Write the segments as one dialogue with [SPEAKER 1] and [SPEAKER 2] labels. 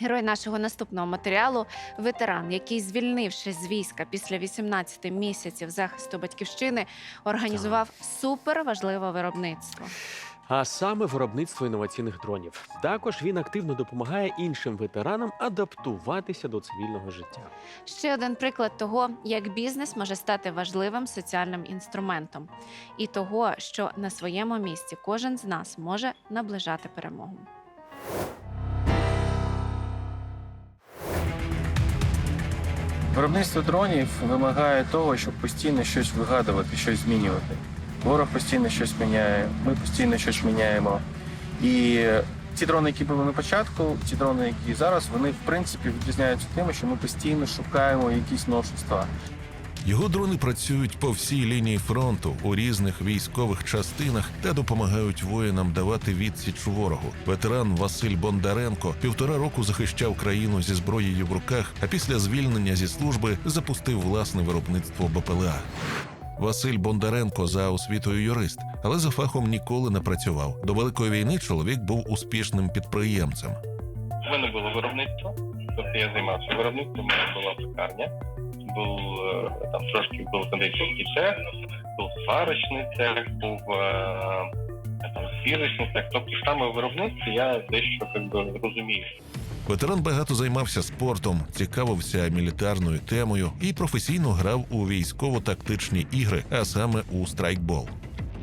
[SPEAKER 1] Герой нашого наступного матеріалу ветеран, який, звільнившись з війська після 18 місяців захисту батьківщини, організував суперважливе виробництво.
[SPEAKER 2] А саме виробництво інноваційних дронів. Також він активно допомагає іншим ветеранам адаптуватися до цивільного життя.
[SPEAKER 1] Ще один приклад того, як бізнес може стати важливим соціальним інструментом, і того, що на своєму місці кожен з нас може наближати перемогу.
[SPEAKER 3] Виробництво дронів вимагає того, щоб постійно щось вигадувати, щось змінювати. Ворог постійно щось міняє, ми постійно щось міняємо. І ті дрони, які були на початку, ті дрони, які зараз, вони в принципі відрізняються тим, що ми постійно шукаємо якісь новшества.
[SPEAKER 4] Його дрони працюють по всій лінії фронту у різних військових частинах та допомагають воїнам давати відсіч ворогу. Ветеран Василь Бондаренко півтора року захищав країну зі зброєю в руках, а після звільнення зі служби запустив власне виробництво БПЛА. Василь Бондаренко за освітою юрист, але за фахом ніколи не працював. До великої війни чоловік був успішним підприємцем.
[SPEAKER 5] У мене було виробництво, тобто я займався виробництвом, у мене була пекарня, був е, там трошки був кондитерський цех, був сварочний цех, був е, там свірочний цех. Тобто саме в виробництві я дещо як би, розумію.
[SPEAKER 4] Ветеран багато займався спортом, цікавився мілітарною темою і професійно грав у військово-тактичні ігри, а саме у страйкбол.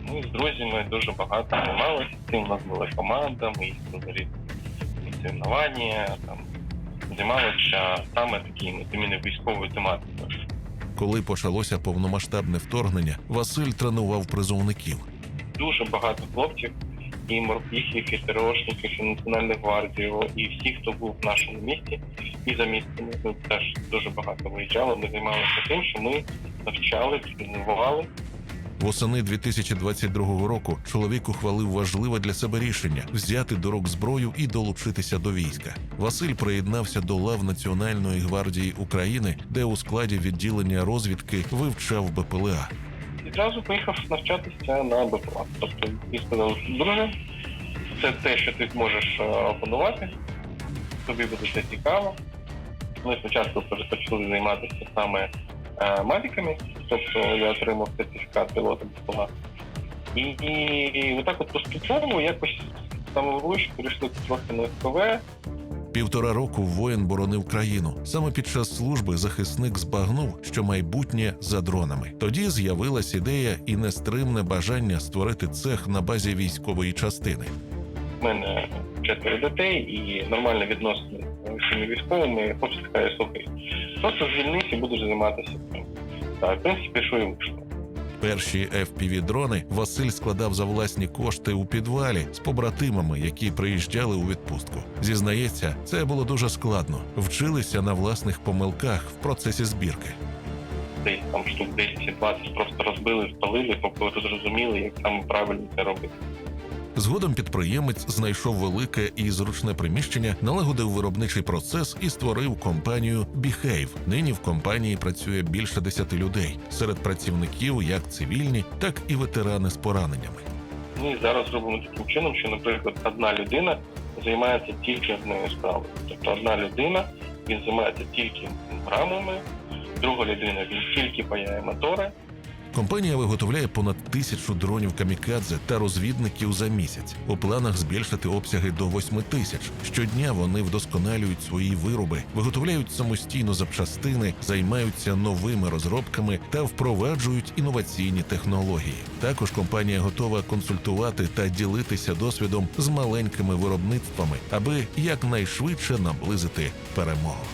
[SPEAKER 5] Ми з друзями дуже багато займалися цим. У нас була команда, ми їздили різні соревнування, там займалися саме такими іменно військовою тематикою.
[SPEAKER 4] Коли почалося повномасштабне вторгнення, Василь тренував призовників.
[SPEAKER 5] дуже багато хлопців, і морпіхів, і ТРОшників, і Національну гвардію, і всі, хто був в нашому місті, і за містами. Теж дуже багато виїжджало. Ми займалися тим, що ми навчали, тренували.
[SPEAKER 4] Восени 2022 року чоловік ухвалив важливе для себе рішення взяти до рук зброю і долучитися до війська. Василь приєднався до лав Національної гвардії України, де у складі відділення розвідки вивчав БПЛА.
[SPEAKER 5] І зразу поїхав навчатися на БПЛА. Тобто і сказали, друже, це те, що ти зможеш е, опанувати, тобі буде це цікаво. Ми спочатку почали займатися саме мавіками, тобто я отримав сертифікат пілота БПЛА. І, і, і отак от поступово якось самовищ перейшли трохи на СПВ,
[SPEAKER 4] Півтора року воїн боронив країну. Саме під час служби захисник збагнув, що майбутнє за дронами. Тоді з'явилась ідея і нестримне бажання створити цех на базі військової частини.
[SPEAKER 5] У мене четверо дітей і нормальне відносини всіми військовими. Хлопці каже, слухай, просто звільнись і будеш займатися цим. Так, в принципі, що і вийшло.
[SPEAKER 4] Перші fpv дрони Василь складав за власні кошти у підвалі з побратимами, які приїжджали у відпустку. Зізнається, це було дуже складно. Вчилися на власних помилках в процесі збірки.
[SPEAKER 5] Десь там штук 10-20 просто розбили, спалили, поки зрозуміли, як саме правильно це робити.
[SPEAKER 4] Згодом підприємець знайшов велике і зручне приміщення, налагодив виробничий процес і створив компанію Behave. Нині в компанії працює більше десяти людей. Серед працівників як цивільні, так і ветерани з пораненнями.
[SPEAKER 5] Ми зараз робимо таким чином, що, наприклад, одна людина займається тільки одною справою. Тобто одна людина він займається тільки грамами, друга людина він тільки паяє мотори.
[SPEAKER 4] Компанія виготовляє понад тисячу дронів камікадзе та розвідників за місяць. У планах збільшити обсяги до 8 тисяч. Щодня вони вдосконалюють свої вироби, виготовляють самостійно запчастини, займаються новими розробками та впроваджують інноваційні технології. Також компанія готова консультувати та ділитися досвідом з маленькими виробництвами, аби якнайшвидше наблизити перемогу.